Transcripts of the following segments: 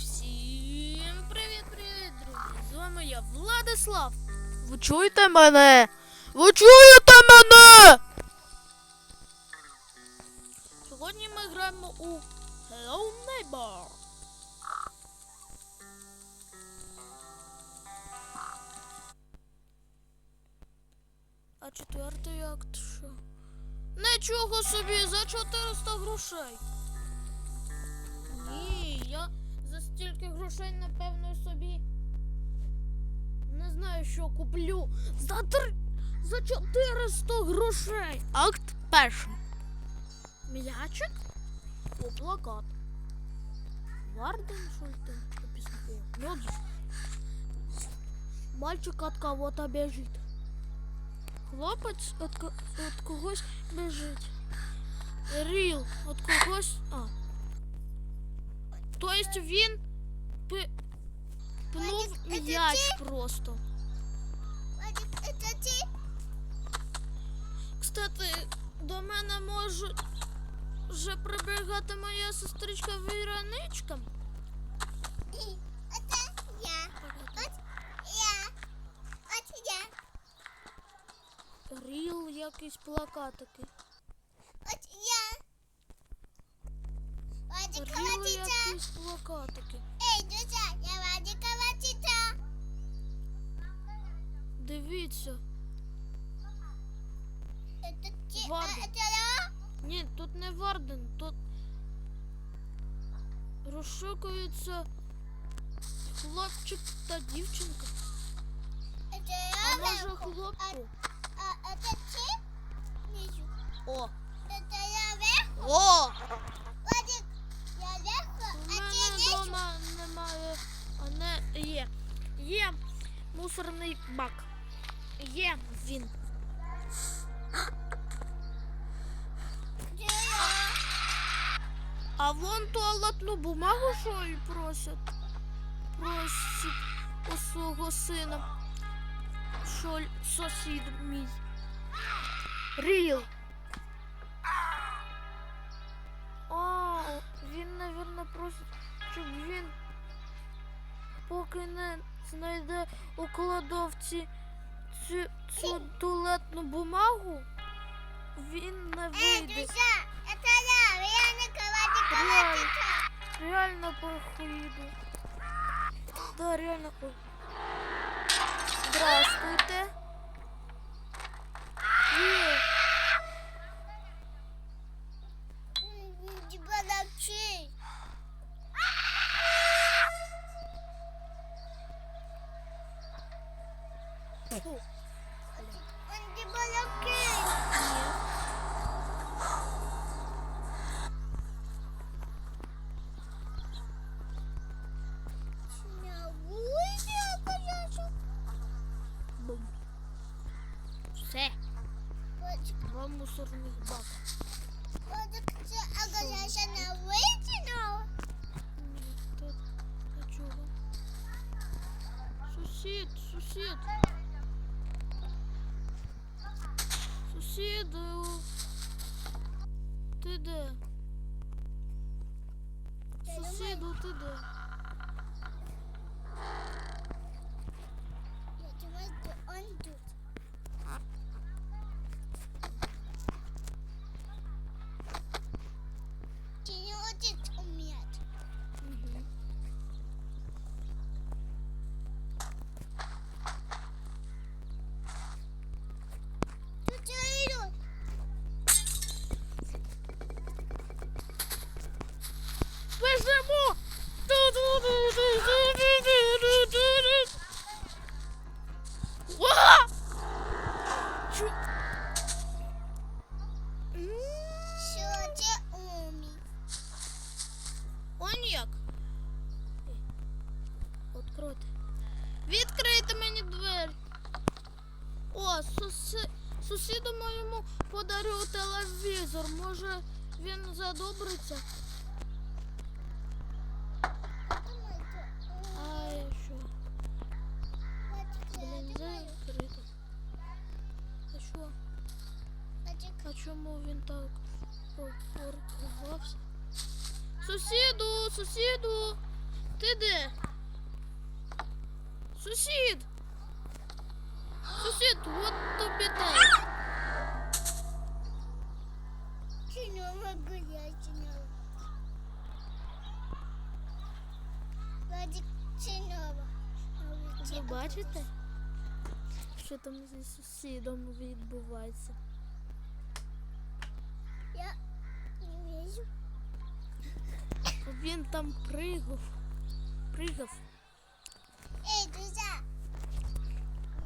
Всім привіт-привіт, друзі! З вами я, Владислав. Ви чуєте мене? Ви чуєте мене? Сьогодні ми граємо у Hello Neighbor. А четвертий акт що? Нічого собі за 400 грошей. Ні, я стільки грошей, напевно, собі не знаю, що куплю. За три... за 400 грошей. Акт перший. М'ячик? О, плакат. Варден Шультен. Ноги. Мальчик от кого-то бежит. Хлопець от, ко- от когось бежить. Ріл от когось. А. Тобто він пи... пнув м'яч просто. Вадик, это ты? Кстати, до мене може вже прибігати моя сестричка Віроничка. И это я. Вот я. Вот я. Ріл якісь плакатики. Вот я. Вадик, Ріл хватится. якісь плакатики. Дивіться. Это ты, а Вадик. это я? Ні, тут не Варден, тут розшукується хлопчик та дівчинка. Это А я може вверху. хлопчик? А, а это ты? Внизу. О! Это я вверху. О! Вадик, я вверху, У а ты мене внизу. вдома немає, а не є. Є мусорний бак. Є він. А вон туалетну бумагу, що і просять. Просить у свого сина. Що сусід мій. Ріл. А, він, напевно, просить, щоб він поки не знайде у кладовці цю, цю туалетну бумагу, він не Эй, вийде. друзья, это я, Вероника, Вадик, Реально. Реально похуїду. Да, реально ой. Здравствуйте. Все. Два мусорних бака. Ні, тут а чого? Сусід, сусід. Сусіду. Ти де? Сусіду, ти де? подарю телевізор. Може він задобриться? А я що? Блін, закрито. А що? А чому він так порвався? Сусіду, сусіду! Ти де? Сусід! Сусід, от тобі те. Чинова гулячина. Владик чинова. Ви бачите? Що там зі сусідом відбувається? Я не вижу. Він там пригав. Пригав. Эй, друзья.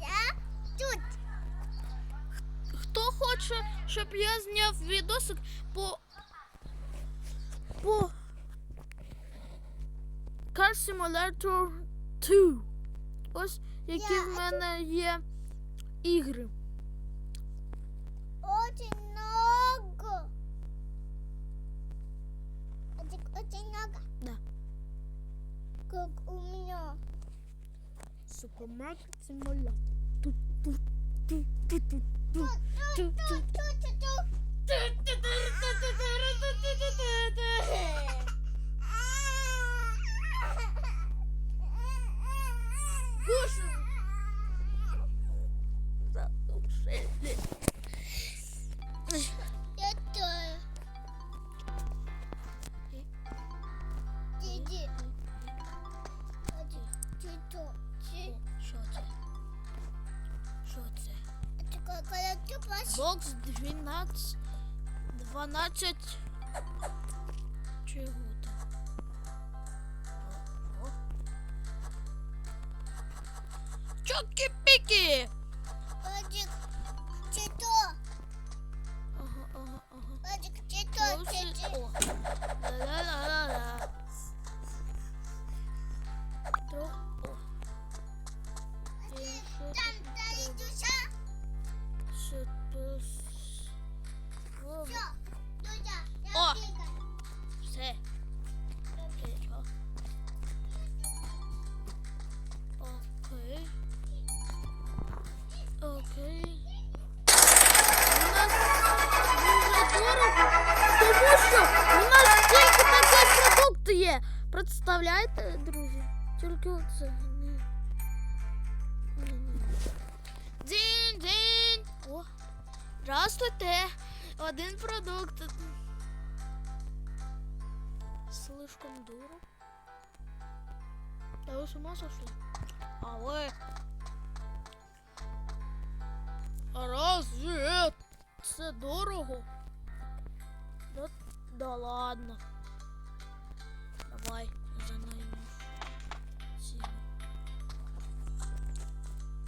Я тут. Хто хоче, щоб я зняв відосик по. по. Car Simulator 2. Ось які Я- в мене є ігри. Очень много. Очень много. Да. Как у меня. Супермаркет. Ту-ту-ту-ту-ту-ту. Кушай. Бокс 12. 12. Чого там? О, о. Чокі-пікі! Владик, ты то. Ага, ага, ага. Владик, ты то. Ось Ты і- ты. О. Ла-ла-ла-ла-ла. То- Тому у нас тільки такий продукт є. Представляєте, друзі? Тільки оце. Дінь. О, здравствуйте. Один продукт. Слишком дорого. Да вы с ума сошли? Разве це дорого? Да, ладно. Давай, за найми. Ціну.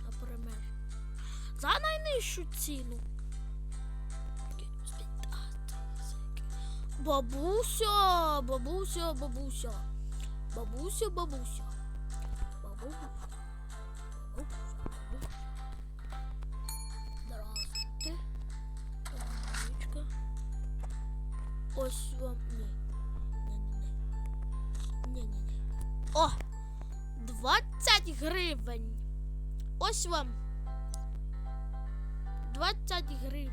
Например. За найнижчу ціну. Бабуся, бабуся. Бабуся, бабуся. Бабуся. Бабуся, 20 гривень. Ось вам. 20 гривень.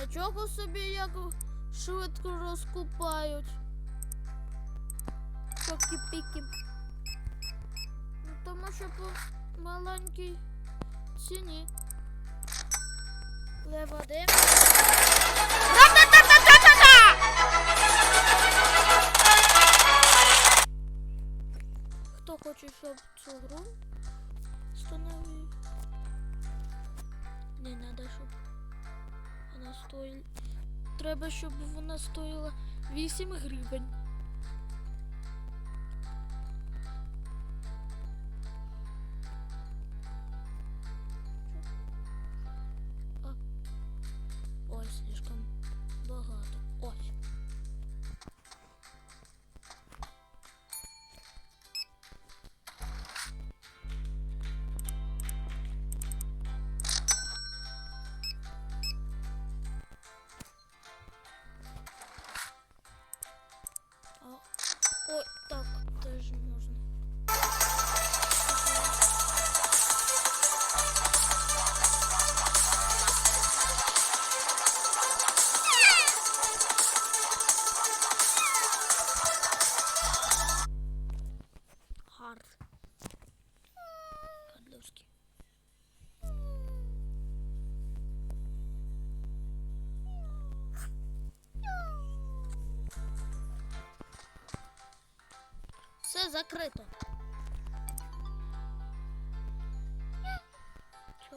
Нічого собі як швидко розкупають. Чокі-піки. Ну, тому що по маленькій ціні. Левади. Щоб цю гру встановив? Не треба, щоб вона стоїла. Треба, щоб вона стоїла 8 гривень. Закрито. Чо?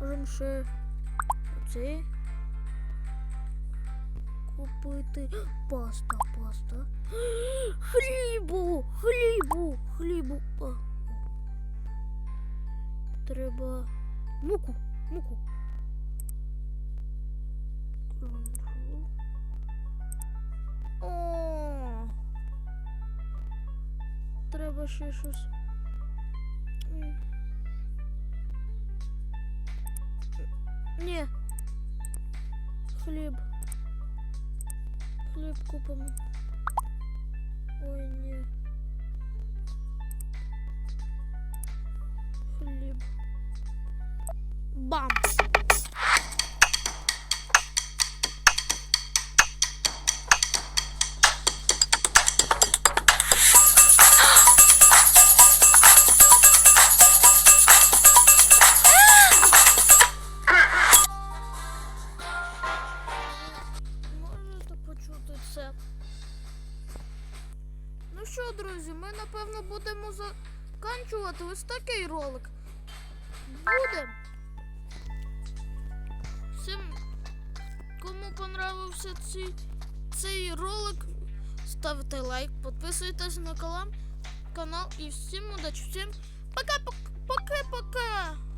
Можемо ще оце купити. Паста, паста. Хлібу, хлібу, хлібу. А. Треба муку, муку. О. Треба ще щось. Ні. Хліб. Хліб купимо. Ой, ні. Хліб. Бамс. Ну що, друзі, ми напевно будемо заканчувати ось такий ролик. Будем. Всім, кому понравився цей, цей ролик, ставте лайк, підписуйтесь на канал, і всім удачі. Всім пока-пока. Пока-пока.